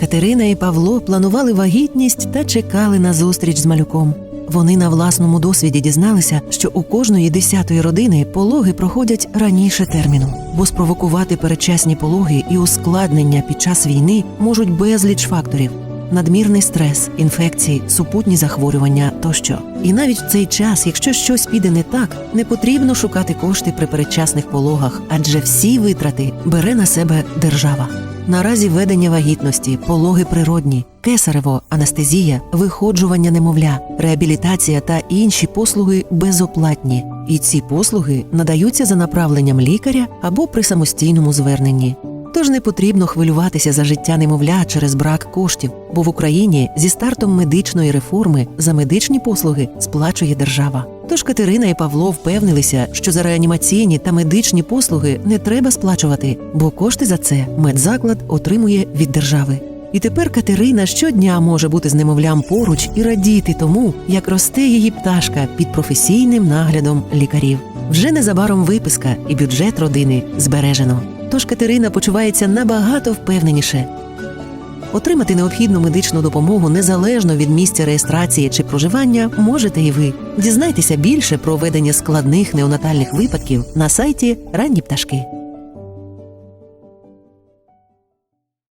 Катерина і Павло планували вагітність та чекали на зустріч з малюком. Вони на власному досвіді дізналися, що у кожної десятої родини пологи проходять раніше терміну, бо спровокувати передчасні пологи і ускладнення під час війни можуть безліч факторів. Надмірний стрес, інфекції, супутні захворювання тощо. І навіть в цей час, якщо щось піде не так, не потрібно шукати кошти при передчасних пологах, адже всі витрати бере на себе держава. Наразі ведення вагітності, пологи природні, кесарево, анестезія, виходжування немовля, реабілітація та інші послуги безоплатні. І ці послуги надаються за направленням лікаря або при самостійному зверненні. Тож не потрібно хвилюватися за життя немовля через брак коштів, бо в Україні зі стартом медичної реформи за медичні послуги сплачує держава. Тож Катерина і Павло впевнилися, що за реанімаційні та медичні послуги не треба сплачувати, бо кошти за це медзаклад отримує від держави. І тепер Катерина щодня може бути з немовлям поруч і радіти тому, як росте її пташка під професійним наглядом лікарів. Вже незабаром виписка і бюджет родини збережено. Тож Катерина почувається набагато впевненіше. Отримати необхідну медичну допомогу незалежно від місця реєстрації чи проживання можете і ви. Дізнайтеся більше про ведення складних неонатальних випадків на сайті Ранні пташки.